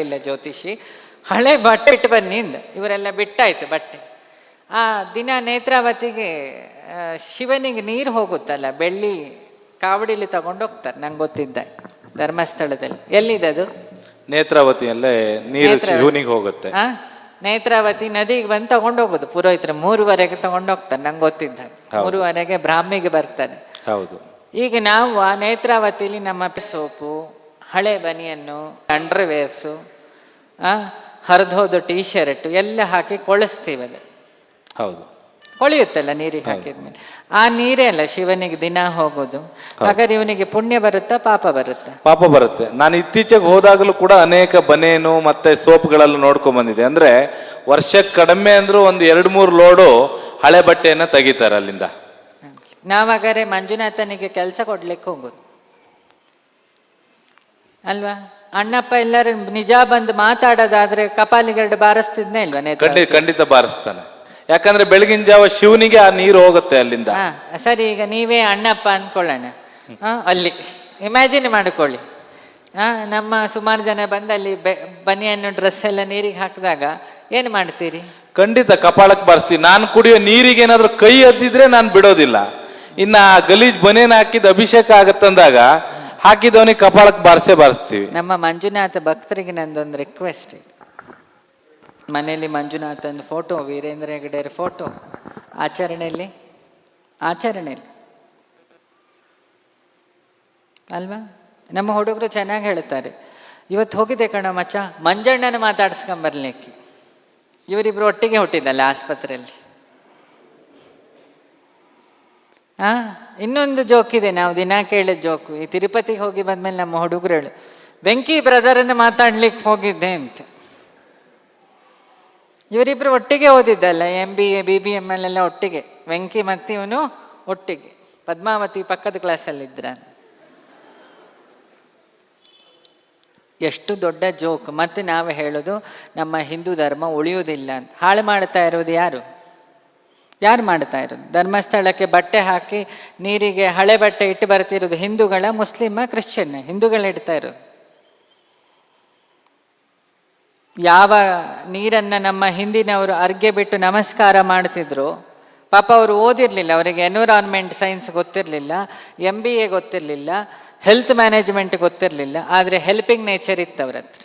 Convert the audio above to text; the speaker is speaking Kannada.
ಇಲ್ಲ ಜ್ಯೋತಿಷಿ. ಹಳೆ ಬಟ್ಟೆ ಬಿಟ್ಟು ಬನ್ನಿ ಇಂದ. ಇವರೆಲ್ಲ ಬಿಟ್ಟಾಯ್ತು ಬಟ್ಟೆ. ಆ ದಿನ ನೇತ್ರಾವತಿಗೆ ಶಿವನಿಗೆ ನೀರು ಹೋಗುತ್ತಲ್ಲ ಬೆಳ್ಳಿ ಕಾವಡಿಲಿ ತಗೊಂಡು ಹೋಗ್ತಾರೆ ನಂಗೆ ಗೊತ್ತಿದ್ದ. ಧರ್ಮಸ್ಥಳದಲ್ಲಿ. ಎಲ್ಲಿದೆ ಅದು? ನೇತ್ರಾವತಿಯಲ್ಲೇ ನೀರು ನೇತ್ರಾವತಿ. ಶಿವನಿಗೆ ಹೋಗುತ್ತೆ. ನೇತ್ರಾವತಿ ನದಿಗೆ ಬಂದು ತಗೊಂಡು ಹೋಗುದು. ಪುರೋಹಿತರು ಮೂರುವರೆಗೆ ತಗೊಂಡು ಹೋಗ್ತಾರೆ ನಂಗೆ ಗೊತ್ತಿದ್ದ ಮೂರುವರೆಗೆ ಬ್ರಾಹ್ಮಿಗೆ ಬರ್ತಾರೆ. ಹೌದು. ಈಗ ನಾವು ಆ ನೇತ್ರಾವತಿಲಿ ನಮ್ಮ ಸೋಪು ಹಳೆ ಬನಿಯನ್ನು ಅಂಡರ್ವೇರ್ಸು ಹರಿದೋದು ಟೀ ಶರ್ಟ್ ಎಲ್ಲ ಹಾಕಿ ಕೊಳಿಸ್ತೀವಿ ಅದು. ಹೌದು. ಕೊಳಿಯುತ್ತಲ್ಲ ನೀರಿಗೆ ಹಾಕಿದ್ಮೇಲೆ. ಆ ನೀರೇ ಅಲ್ಲ ಶಿವನಿಗೆ ದಿನ ಹೋಗೋದು. ಹಾಗಾದ್ರೆ ಇವನಿಗೆ ಪುಣ್ಯ ಬರುತ್ತಾ ಪಾಪ ಬರುತ್ತಾ? ಪಾಪ ಬರುತ್ತೆ. ನಾನು ಇತ್ತೀಚೆಗೆ ಹೋದಾಗಲೂ ಕೂಡ ಅನೇಕ ಬನೇನು ಮತ್ತೆ ಸೋಪ್ಗಳೆಲ್ಲ ನೋಡ್ಕೊಂಡ್ ಬಂದಿದೆ ಅಂದ್ರೆ ವರ್ಷಕ್ಕೆ ಕಡಿಮೆ ಅಂದ್ರೂ ಒಂದು ಎರಡು ಮೂರು ಲೋಡು ಹಳೆ ಬಟ್ಟೆಯನ್ನ ತೆಗಿತಾರೆ ಅಲ್ಲಿಂದ. ನಾವಾಗಾರೆ ಮಂಜುನಾಥನಿಗೆ ಕೆಲಸ ಕೊಡ್ಲಿಕ್ಕೆ ಹೋಗೋದು. ಅಲ್ವಾ? ಅಣ್ಣಪ್ಪ ಎಲ್ಲರೂ ನಿಜ ಬಂದು ಮಾತಾಡೋದಾದ್ರೆ ಕಪಾಲಿಗರಡು ಬಾರಿಸ್ತಿದ್ನೇ ಇಲ್ವಾ ಖಂಡಿತ ಖಂಡಿತ ಬಾರಿಸ್ತಾನೆ. ಯಾಕಂದ್ರೆ ಬೆಳಗಿನ ಜಾವ ಶಿವನಿಗೆ ಆ ನೀರು ಹೋಗುತ್ತೆ ಅಲ್ಲಿಂದ. ಹಾ ಸರಿ ಈಗ ನೀವೇ ಅಣ್ಣಪ್ಪ ಅಂದ್ಕೊಳ್ಳೋಣ. ಅಲ್ಲಿ. ಇಮ್ಯಾಜಿನ್ ಮಾಡಿಕೊಳ್ಳಿ. ಹಾ ನಮ್ಮ ಸುಮಾರು ಜನ ಬಂದು ಅಲ್ಲಿ ಬೆ- ಬನಿಯನ್ನು ಡ್ರೆಸ್ ಎಲ್ಲ ನೀರಿಗೆ ಹಾಕಿದಾಗ ಏನು ಮಾಡ್ತೀರಿ? ಖಂಡಿತ ಕಪಾಳಕ್ಕೆ ಬಾರಿಸ್ತೀವಿ. ನಾನು ಕುಡಿಯೋ ನೀರಿಗೆ ಏನಾದರೂ ಕೈ ಅದ್ದಿದ್ರೆ ನಾನು ಬಿಡೋದಿಲ್ಲ. ಇನ್ನ ಆ ಗಲೀಜ್ ಬನೇನ ಹಾಕಿದ ಅಭಿಷೇಕ ಆಗತ್ತಂದಾಗ ಹಾಕಿದವನಿಗೆ ಕಪಾಳಕ್ಕೆ ಬಾರಿಸೇ ಬಾರಿಸ್ತೀವಿ. ನಮ್ಮ ಮಂಜುನಾಥ ಭಕ್ತರಿಗೆ ನಂದೊಂದು ರಿಕ್ವೆಸ್ಟ್ ಮನೆಯಲ್ಲಿ ಮಂಜುನಾಥನ ಫೋಟೋ ವೀರೇಂದ್ರ ಹೆಗಡೆಯರ ಫೋಟೋ ಆಚರಣೆಯಲ್ಲಿ ಆಚರಣೆಯಲ್ಲಿ. ಅಲ್ವಾ? ನಮ್ಮ ಹುಡುಗರು ಚೆನ್ನಾಗಿ ಹೇಳ್ತಾರೆ. ಇವತ್ತು ಹೋಗಿದೆ ಕಣ ಮಚ್ಚ, ಮಂಜಣ್ಣನ ಮಾತಾಡ್ಸ್ಕೊಂಬರ್ಲಿಕ್ಕೆ ಇವರಿಬ್ರು ಒಟ್ಟಿಗೆ ಹುಟ್ಟಿದ್ದಲ್ಲ ಆಸ್ಪತ್ರೆಯಲ್ಲಿ. ಹಾ ಇನ್ನೊಂದು ಜೋಕ್ ಇದೆ. ನಾವು ದಿನ ಕೇಳಿದ ಜೋಕು ಈ ತಿರುಪತಿಗೆ ಹೋಗಿ ಬಂದ್ಮೇಲೆ ನಮ್ಮ ಹುಡುಗರು ಬೆಂಕಿ ಅನ್ನು ಮಾತಾಡ್ಲಿಕ್ಕೆ ಹೋಗಿದ್ದೆ ಅಂತ. ಇವರಿಬ್ರು ಒಟ್ಟಿಗೆ ಓದಿದ್ದಲ್ಲ M B A B B M L ಎಲ್ಲ ಒಟ್ಟಿಗೆ. ವೆಂಕಿ ಮತ್ತು ಇವನು ಒಟ್ಟಿಗೆ. ಪದ್ಮಾವತಿ ಪಕ್ಕದ ಕ್ಲಾಸಲ್ಲಿದ್ರ ಎಷ್ಟು ದೊಡ್ಡ ಜೋಕ್ ಮತ್ತೆ ನಾವು ಹೇಳೋದು, ನಮ್ಮ ಹಿಂದೂ ಧರ್ಮ ಉಳಿಯುವುದಿಲ್ಲ ಅಂತ. ಹಾಳು ಮಾಡ್ತಾ ಇರೋದು ಯಾರು? ಯಾರು ಮಾಡ್ತಾ ಇರೋದು? ಧರ್ಮಸ್ಥಳಕ್ಕೆ ಬಟ್ಟೆ ಹಾಕಿ ನೀರಿಗೆ ಹಳೆ ಬಟ್ಟೆ ಇಟ್ಟು ಬರ್ತಿರೋದು ಹಿಂದೂಗಳ, ಮುಸ್ಲಿಮ ಕ್ರಿಶ್ಚಿಯನ್ ಹಿಂದೂಗಳು ಇಡ್ತಾ ಇರೋದು. ಯಾವ ನೀರನ್ನ ನಮ್ಮ ಹಿಂದಿನವರು ಅರ್ಗೆ ಬಿಟ್ಟು ನಮಸ್ಕಾರ ಮಾಡ್ತಿದ್ರು, ಪಾಪ ಅವರು ಓದಿರಲಿಲ್ಲ. ಅವರಿಗೆ ಎನ್ವಿರಾನ್ಮೆಂಟ್ ಸೈನ್ಸ್ ಗೊತ್ತಿರಲಿಲ್ಲ ಎಂ ಬಿ ಎ ಗೊತ್ತಿರಲಿಲ್ಲ, ಹೆಲ್ತ್ ಮ್ಯಾನೇಜ್ಮೆಂಟ್ ಗೊತ್ತಿರಲಿಲ್ಲ, ಆದರೆ ಹೆಲ್ಪಿಂಗ್ ನೇಚರ್ ಇತ್ತು ಅವ್ರ ಹತ್ರ